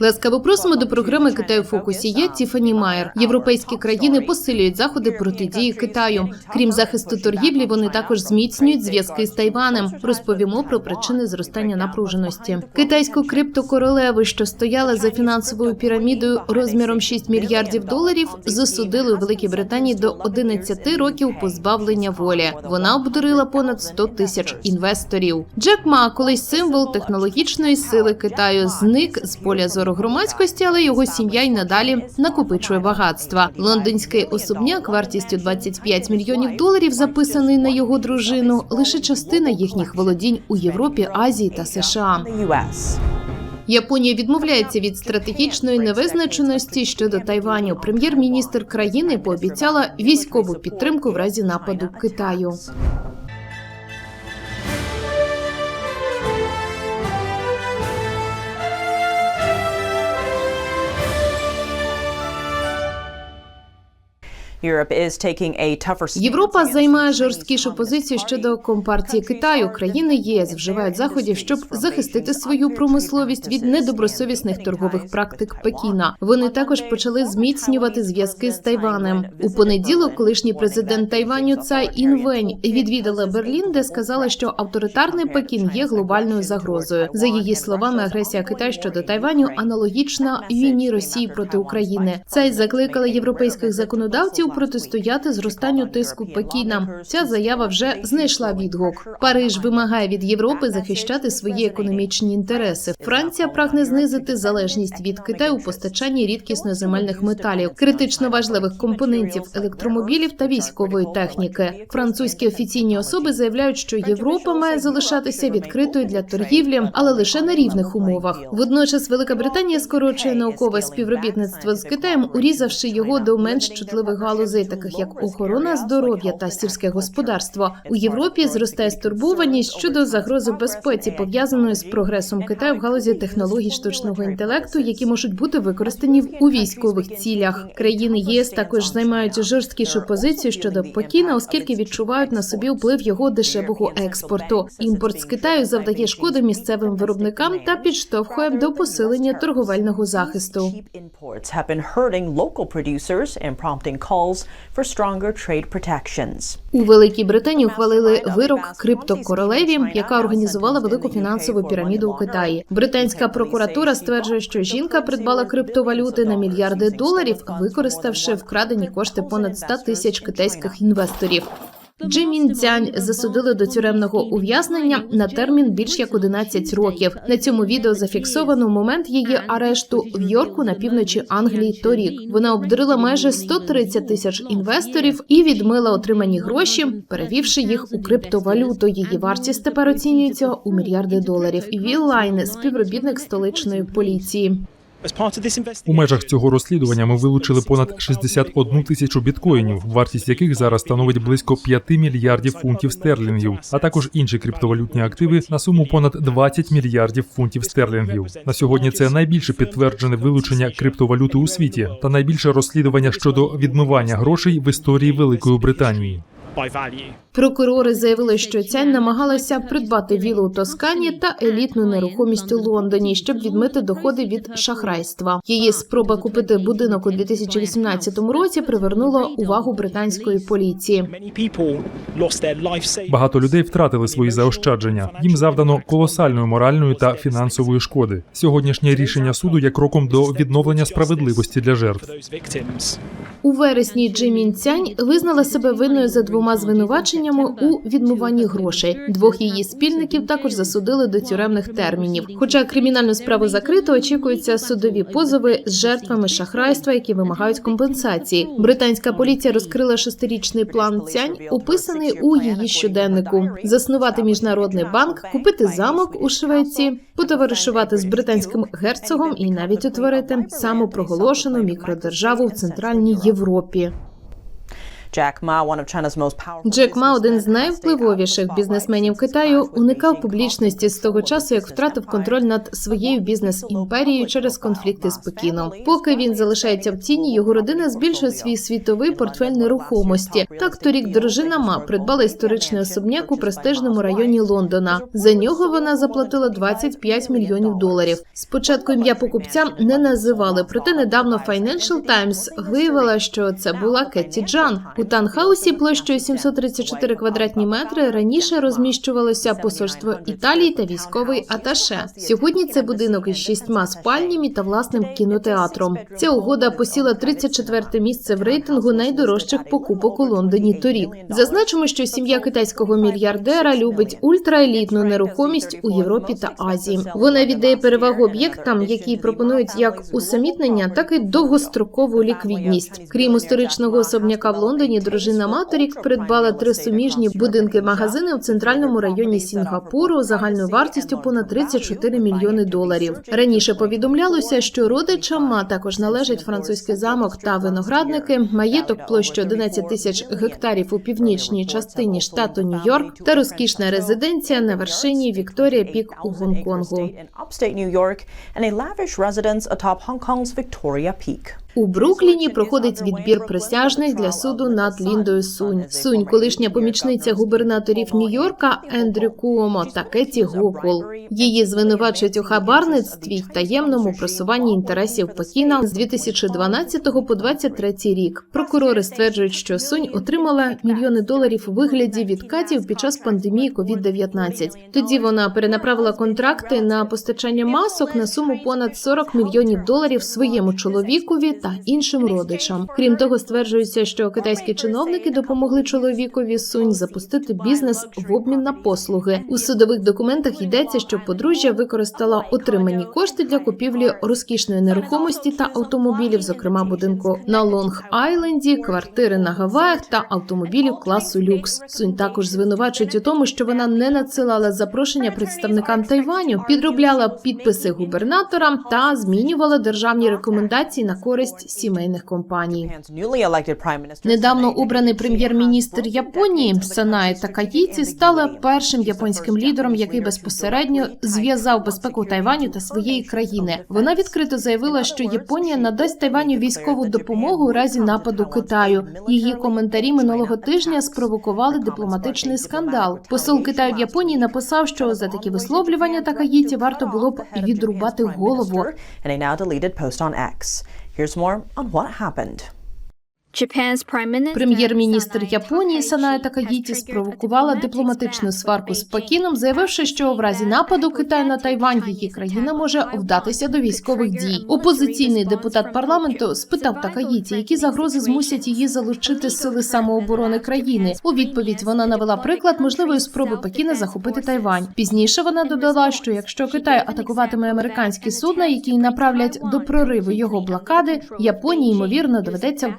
Ласкаво просимо до програми Китай у фокусі. Я Тіфані Майер. Європейські країни посилюють заходи протидії Китаю. Крім захисту торгівлі, вони також зміцнюють зв'язки з Тайванем. Розповімо про причини зростання напруженості. Китайську криптокоролеву, що стояла за фінансовою пірамідою розміром 6 мільярдів доларів, засудили у Великій Британії до 11 років позбавлення волі. Вона обдурила понад 100 тисяч інвесторів. Джек Ма, колись символ технологічної сили Китаю, зник з поля зору громадськості, але його сім'я й надалі накопичує багатства. Лондонський особняк вартістю 25 мільйонів доларів, записаний на його дружину, лише частина їхніх володінь у Європі, Азії та США. Японія відмовляється від стратегічної невизначеності щодо Тайваню. Прем'єр-міністр країни пообіцяла військову підтримку в разі нападу Китаю. Європа займає жорсткішу позицію щодо компартії Китаю. Країни ЄС вживають заходів, щоб захистити свою промисловість від недобросовісних торгових практик Пекіна. Вони також почали зміцнювати зв'язки з Тайванем. У понеділок колишній президент Тайваню Цай Інвень відвідала Берлін, де сказала, що авторитарний Пекін є глобальною загрозою. За її словами, агресія Китаю щодо Тайваню аналогічна війні Росії проти України. Цай закликала європейських законодавців протистояти зростанню тиску Пекіна. Ця заява вже знайшла відгук. Париж вимагає від Європи захищати свої економічні інтереси. Франція прагне знизити залежність від Китаю у постачанні рідкісноземельних металів, критично важливих компонентів електромобілів та військової техніки. Французькі офіційні особи заявляють, що Європа має залишатися відкритою для торгівлі, але лише на рівних умовах. Водночас Велика Британія скорочує наукове співробітництво з Китаєм, урізавши його до менш чутливих галузей, таких як охорона здоров'я та сільське господарство. У Європі зростає стурбованість щодо загрози безпеці, пов'язаної з прогресом Китаю в галузі технологій штучного інтелекту, які можуть бути використані у військових цілях. Країни ЄС також займають жорсткішу позицію щодо Пекіна, оскільки відчувають на собі вплив його дешевого експорту. Імпорт з Китаю завдає шкоди місцевим виробникам та підштовхує до посилення торговельного захисту. For stronger trade protections. У Великій Британії ухвалили вирок криптокоролеві, яка організувала велику фінансову піраміду у Китаї. Британська прокуратура стверджує, що жінка придбала криптовалюти на мільярди доларів, використавши вкрадені кошти понад 100 тисяч китайських інвесторів. Джимін Цянь засудили до тюремного ув'язнення на термін більш як 11 років. На цьому відео зафіксовано момент її арешту в Йорку на півночі Англії торік. Вона обдурила майже 130 тисяч інвесторів і відмила отримані гроші, перевівши їх у криптовалюту. Її вартість тепер оцінюється у мільярди доларів. Віл Лайн, співробітник столичної поліції. У межах цього розслідування ми вилучили понад 61 тисячу біткоїнів, вартість яких зараз становить близько 5 мільярдів фунтів стерлінгів, а також інші криптовалютні активи на суму понад 20 мільярдів фунтів стерлінгів. На сьогодні це найбільше підтверджене вилучення криптовалюти у світі та найбільше розслідування щодо відмивання грошей в історії Великої Британії. By. Прокурори заявили, що Цянь намагалася придбати вілу у Тоскані та елітну нерухомість у Лондоні, щоб відмити доходи від шахрайства. Її спроба купити будинок у 2018 році привернула увагу британської поліції. Багато людей втратили свої заощадження. Їм завдано колосальної моральної та фінансової шкоди. Сьогоднішнє рішення суду є кроком до відновлення справедливості для жертв. У вересні Джимін Цянь визнала себе винною за двома звинуваченнями у відмиванні грошей. Двох її спільників також засудили до тюремних термінів. Хоча кримінальну справу закрито, очікуються судові позови з жертвами шахрайства, які вимагають компенсації. Британська поліція розкрила шестирічний план Цянь, описаний у її щоденнику: заснувати міжнародний банк, купити замок у Швеції, потоваришувати з британським герцогом і навіть утворити самопроголошену мікродержаву в центральній Європі. Джек Ма, один з найвпливовіших бізнесменів Китаю, уникав публічності з того часу, як втратив контроль над своєю бізнес-імперією через конфлікти з Пекіном. Поки він залишається в тіні, його родина збільшує свій світовий портфель нерухомості. Так торік дружина Ма придбала історичний особняк у престижному районі Лондона. За нього вона заплатила 25 мільйонів доларів. Спочатку ім'я покупця не називали, проте недавно Financial Times виявила, що це була Кетті Джан. У танхаусі площею 734 квадратні метри раніше розміщувалося посольство Італії та військовий аташе. Сьогодні це будинок із шістьма спальнями та власним кінотеатром. Ця угода посіла 34 місце в рейтингу найдорожчих покупок у Лондоні торік. Зазначимо, що сім'я китайського мільярдера любить ультраелітну нерухомість у Європі та Азії. Вона віддає перевагу об'єктам, які пропонують як усамітнення, так і довгострокову ліквідність. Крім історичного особняка в Лондоні, дружина Маторік придбала три суміжні будинки-магазини у центральному районі Сінгапуру загальною вартістю понад 34 мільйони доларів. Раніше повідомлялося, що родичам ма також належить французький замок та виноградники, маєток площею 11 тисяч гектарів у північній частині штату Нью-Йорк та розкішна резиденція на вершині Вікторія Пік у Гонконгу. Hong Kong's Victoria Peak. У Брукліні проходить відбір присяжних для суду над Ліндою Сунь. Сунь, колишня помічниця губернаторів Нью-Йорка Ендрю Куомо та Кеті Гокул. Її звинувачують у хабарництві й таємному просуванні інтересів Пекіна з 2012 по 2023 рік. Прокурори стверджують, що Сунь отримала мільйони доларів у вигляді відкатів під час пандемії COVID-19. Тоді вона перенаправила контракти на постачання масок на суму понад 40 мільйонів доларів своєму чоловікові та іншим родичам. Крім того, стверджується, що китайські чиновники допомогли чоловікові Сунь запустити бізнес в обмін на послуги. У судових документах йдеться, що подружжя використала отримані кошти для купівлі розкішної нерухомості та автомобілів, зокрема будинку на Лонг Айленді, квартири на Гаваях та автомобілів класу люкс. Сунь також звинувачують у тому, що вона не надсилала запрошення представникам Тайваню, підробляла підписи губернаторам та змінювала державні рекомендації на користь сімейних компаній. Недавно обраний прем'єр-міністр Японії Санае Такаїці стала першим японським лідером, який безпосередньо зв'язав безпеку Тайваню та своєї країни. Вона відкрито заявила, що Японія надасть Тайваню військову допомогу у разі нападу Китаю. Її коментарі минулого тижня спровокували дипломатичний скандал. Посол Китаю в Японії написав, що за такі висловлювання Такаїті варто було б відрубати голову. Here's more on what happened. Прем'єр-міністр Японії Санае Такаїті спровокувала дипломатичну сварку з Пекіном, заявивши, що в разі нападу Китаю на Тайвань її країна може вдатися до військових дій. Опозиційний депутат парламенту спитав Такаїті, які загрози змусять її залучити сили самооборони країни. У відповідь вона навела приклад можливої спроби Пекіна захопити Тайвань. Пізніше вона додала, що якщо Китай атакуватиме американські судна, які направлять до прориву його блокади, Японії ймовірно доведеться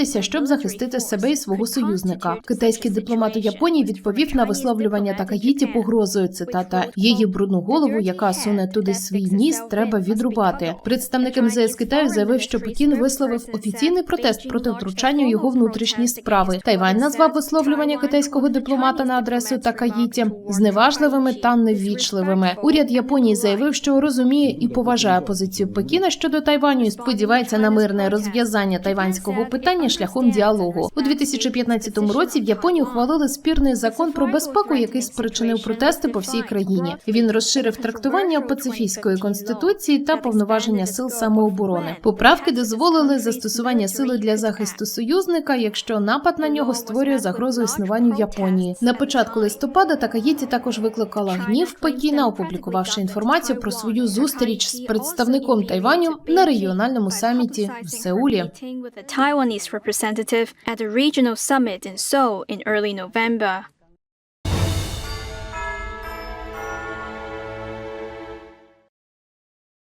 втрутитися, щоб захистити себе і свого союзника. Китайський дипломат у Японії відповів на висловлювання Такаїті погрозою. Цитата її брудну голову, яка суне туди свій ніс, треба відрубати. Представник МЗС Китаю заявив, що Пекін висловив офіційний протест проти втручання його внутрішні справи. Тайвань назвав висловлювання китайського дипломата на адресу Такаїті зневажливими та неввічливими. Уряд Японії заявив, що розуміє і поважає позицію Пекіна щодо Тайваню і сподівається на мирне розв'язання тайванського питання шляхом діалогу. У 2015 році в Японії ухвалили спірний закон про безпеку, який спричинив протести по всій країні. Він розширив трактування пацифійської конституції та повноваження сил самооборони. Поправки дозволили застосування сили для захисту союзника, якщо напад на нього створює загрозу існуванню Японії. На початку листопада Такаїті також викликала гнів Пекіна, опублікувавши інформацію про свою зустріч з представником Тайваню на регіональному саміті в Сеулі. Representative at a regional summit in Seoul in early November.